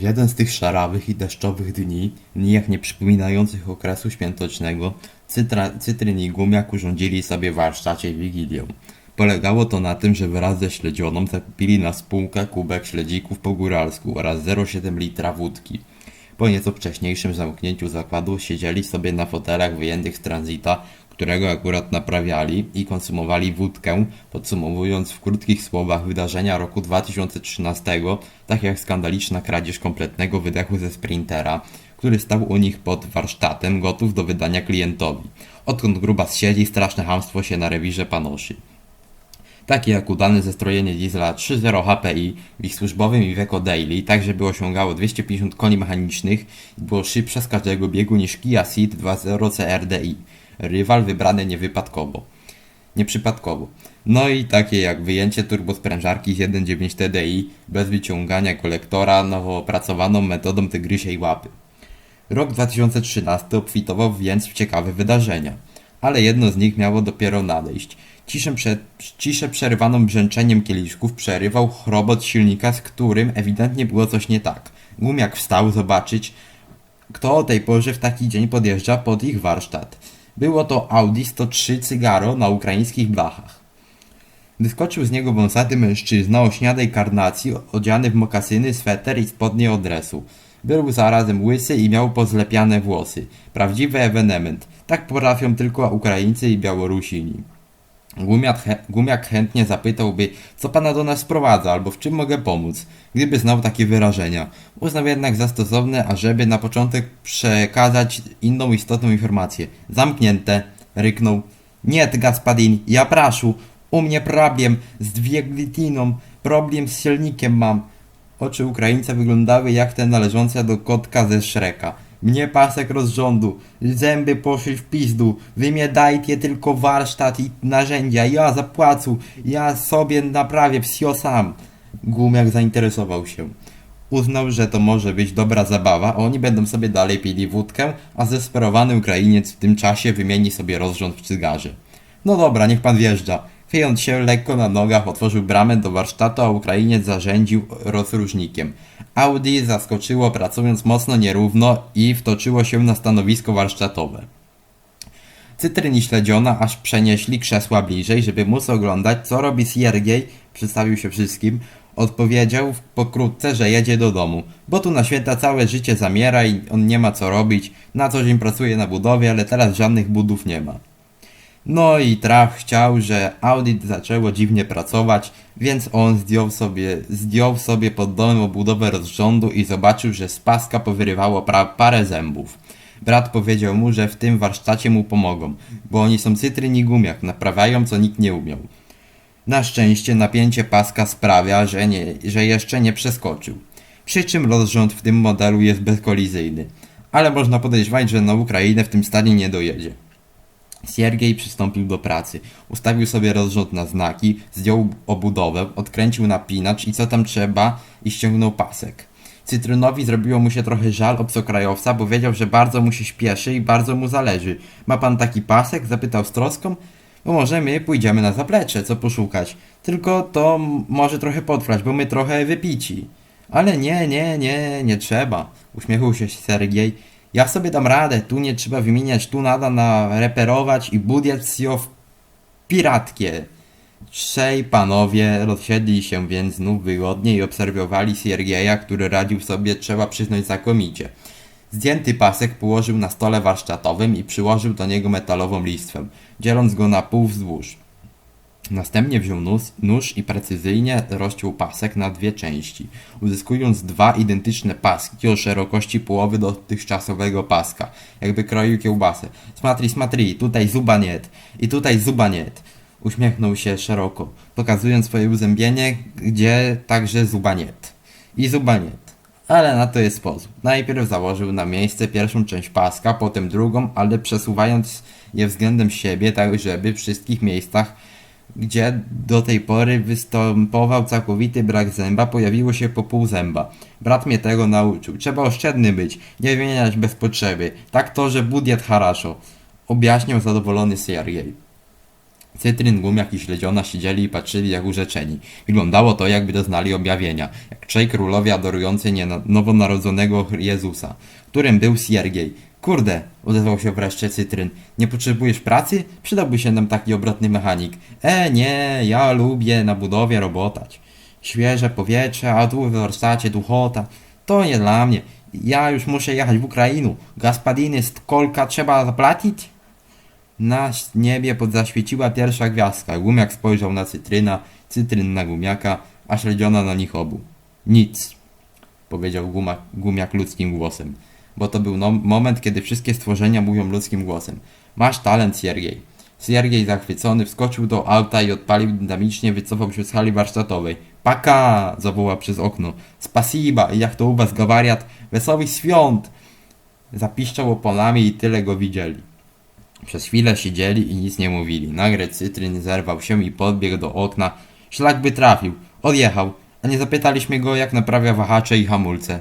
W jeden z tych szarawych i deszczowych dni, nijak nie przypominających okresu świętocznego, cytra, Cytryn i Gumiak urządzili sobie w warsztacie wigilię. Polegało to na tym, że wraz ze śledzioną zakupili na spółkę kubek śledzików po góralsku oraz 0,7 litra wódki. Po nieco wcześniejszym zamknięciu zakładu siedzieli sobie na fotelach wyjętych z tranzyta, którego akurat naprawiali i konsumowali wódkę, podsumowując w krótkich słowach wydarzenia roku 2013, tak jak skandaliczna kradzież kompletnego wydechu ze sprintera, który stał u nich pod warsztatem, gotów do wydania klientowi. Odkąd grubas siedzi, straszne hamstwo się na rewirze panoszy. Takie jak udane zestrojenie diesla 3.0 HPI w ich służbowym Iveco Daily, tak żeby osiągało 250 koni mechanicznych i było szybsze z każdego biegu niż Kia Ceed 2.0 CRDI. Rywal wybrany niewypadkowo. Nieprzypadkowo. No i takie jak wyjęcie turbosprężarki z 1.9 TDI bez wyciągania kolektora nowo opracowaną metodą tygrysiej łapy. Rok 2013 obfitował więc w ciekawe wydarzenia, ale jedno z nich miało dopiero nadejść. Ciszę, prze, ciszę przerywaną brzęczeniem kieliszków przerywał chrobot silnika, z którym ewidentnie było coś nie tak. Gumiak wstał zobaczyć, kto o tej porze w taki dzień podjeżdża pod ich warsztat. Było to Audi 103 Cygaro na ukraińskich blachach. Wyskoczył z niego wąsaty mężczyzna o śniadej karnacji, odziany w mokasyny, sweter i spodnie od dresu. Był zarazem łysy i miał pozlepiane włosy. Prawdziwy ewenement. Tak potrafią tylko Ukraińcy i Białorusini. Gumiak, chę- gumiak chętnie zapytałby, co pana do nas sprowadza, albo w czym mogę pomóc, gdyby znał takie wyrażenia. Uznał jednak za stosowne, ażeby na początek przekazać inną istotną informację. Zamknięte, ryknął. Nie, gaspadin, ja praszu, u mnie problem z dwieglitiną, problem z silnikiem mam. Oczy Ukraińca wyglądały jak te należące do kotka ze Szreka. Mnie pasek rozrządu, zęby poszli w pizdu, wy mnie dajcie tylko warsztat i narzędzia, ja zapłacę, ja sobie naprawię wsio sam. Gumiak zainteresował się. Uznał, że to może być dobra zabawa, a oni będą sobie dalej pili wódkę, a zdesperowany Ukrainiec w tym czasie wymieni sobie rozrząd w cygarze. No dobra, niech pan wjeżdża. Chwiejąc się lekko na nogach, otworzył bramę do warsztatu, a Ukrainiec zarzędził rozróżnikiem. Audi zaskoczyło pracując mocno nierówno i wtoczyło się na stanowisko warsztatowe. Cytryn i śledziona aż przenieśli krzesła bliżej, żeby móc oglądać, co robi Siergiej, przedstawił się wszystkim, odpowiedział pokrótce, że jedzie do domu, bo tu na święta całe życie zamiera i on nie ma co robić, na co dzień pracuje na budowie, ale teraz żadnych budów nie ma. No i traf chciał, że Audi zaczęło dziwnie pracować, więc on zdjął sobie, zdjął sobie pod domem obudowę rozrządu i zobaczył, że z paska powyrywało parę zębów. Brat powiedział mu, że w tym warsztacie mu pomogą, bo oni są cytryn i gumiak, naprawiają co nikt nie umiał. Na szczęście napięcie paska sprawia, że, nie, że jeszcze nie przeskoczył. Przy czym rozrząd w tym modelu jest bezkolizyjny, ale można podejrzewać, że na Ukrainę w tym stanie nie dojedzie. Siergiej przystąpił do pracy. Ustawił sobie rozrząd na znaki, zdjął obudowę, odkręcił napinacz i co tam trzeba i ściągnął pasek. Cytrynowi zrobiło mu się trochę żal obcokrajowca, bo wiedział, że bardzo mu się śpieszy i bardzo mu zależy. Ma pan taki pasek? Zapytał z troską. No może my pójdziemy na zaplecze, co poszukać. Tylko to może trochę potrwać, bo my trochę wypici. Ale nie, nie, nie, nie trzeba. Uśmiechał się Sergiej. Ja sobie dam radę, tu nie trzeba wymieniać, tu nada na reperować i sio w piratkie. Trzej panowie rozsiedli się więc znów wygodnie i obserwowali Siergieja, który radził sobie, trzeba przyznać, znakomicie. Zdjęty pasek położył na stole warsztatowym i przyłożył do niego metalową listwę, dzieląc go na pół wzdłuż. Następnie wziął nóż, nóż i precyzyjnie rozciął pasek na dwie części, uzyskując dwa identyczne paski o szerokości połowy dotychczasowego paska, jakby kroił kiełbasę. Smatri, smatri, tutaj zuba niet i tutaj zuba niet. Uśmiechnął się szeroko, pokazując swoje uzębienie, gdzie także zuba niet. I zuba niet. Ale na to jest sposób. Najpierw założył na miejsce pierwszą część paska, potem drugą, ale przesuwając je względem siebie, tak żeby w wszystkich miejscach gdzie do tej pory występował całkowity brak zęba, pojawiło się po pół zęba. Brat mnie tego nauczył. Trzeba oszczędny być, nie wymieniać bez potrzeby. Tak to, że budiet haraszo. Objaśniał zadowolony Siergiej. Cytryn, Gumiak i Śledziona siedzieli i patrzyli jak urzeczeni. Wyglądało to, jakby doznali objawienia, jak trzej królowie adorujący nowonarodzonego Jezusa, którym był Siergiej. Kurde, odezwał się wreszcie Cytryn. Nie potrzebujesz pracy? Przydałby się nam taki obrotny mechanik. E, nie, ja lubię na budowie robotać. Świeże powietrze, a tu w warsztacie duchota. To nie dla mnie. Ja już muszę jechać w Ukrainę. Gaspadiny z kolka trzeba zapłacić? Na niebie podzaświeciła pierwsza gwiazdka. Gumiak spojrzał na cytryna, cytryn na gumiaka, a śledziona na nich obu. Nic, powiedział gumiak ludzkim głosem. Bo to był no, moment, kiedy wszystkie stworzenia mówią ludzkim głosem. Masz talent, Siergiej. Siergiej zachwycony wskoczył do auta i odpalił dynamicznie, wycofał się z hali warsztatowej. Paka! zawołał przez okno. Spasiba! Jak to u was, gawariat? Wesołych świąt! Zapiszczał oponami i tyle go widzieli. Przez chwilę siedzieli i nic nie mówili. Nagle Cytryn zerwał się i podbiegł do okna. Szlak by trafił. Odjechał. A nie zapytaliśmy go, jak naprawia wahacze i hamulce.